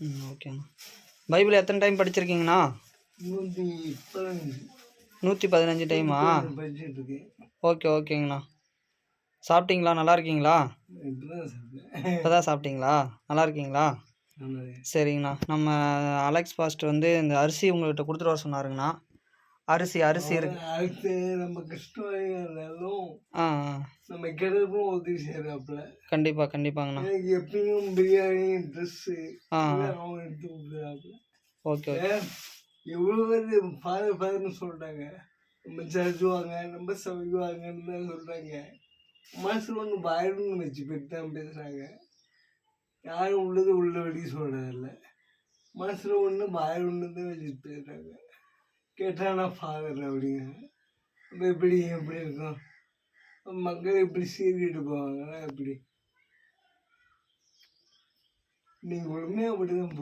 ம் ஓகேண்ணா பைபிள் எத்தனை டைம் படிச்சிருக்கீங்கண்ணா? நூற்றி பதினஞ்சு. நூற்றி பதினஞ்சு டைமா ஓகே ஓகேங்கண்ணா சாப்பிட்டீங்களா? நல்லா இருக்கீங்களா? இப்போ தான் சாப்பிட்டீங்களா? நல்லா இருக்கீங்களா? சரிங்கண்ணா. நம்ம அலெக்ஸ் பாஸ்ட் வந்து இந்த அரிசி உங்கள்கிட்ட கொடுத்துட்டு வர சொன்னாருங்கண்ணா. அரிசி அரிசி இருக்கு அடுத்து நம்ம ஆ. நம்ம கிடப்பும் உதவி செய்கிறாப்புல கண்டிப்பாக கண்டிப்பாங்கண்ணா. எனக்கு எப்பயும் பிரியாணி ட்ரெஸ்ஸு அவன் எடுத்து கொடுக்குறாப்புல ஓகே எவ்வளோ பேர் ஃபாதர் ஃபாதர்னு சொல்கிறாங்க நம்ம சர்ச்சுவாங்க நம்ம சமைக்குவாங்கன்னு தான் சொல்கிறாங்க மனசில் ஒன்று பயம்னு வச்சு போட்டு தான் பேசுகிறாங்க யாரும் உள்ளது உள்ளபடி சொல்கிறதில்ல மனசில் ஒன்று பயம் ஒன்று தான் வச்சுட்டு பேசுகிறாங்க கேட்டானா ஃபாதர் அப்படிங்க அப்போ எப்படி எப்படி இருக்கும். மக்கள் எப்படி சீர்கிட்டு போவாங்கன்னா எப்படி? நீங்கள் உண்மையாக அப்படி தான்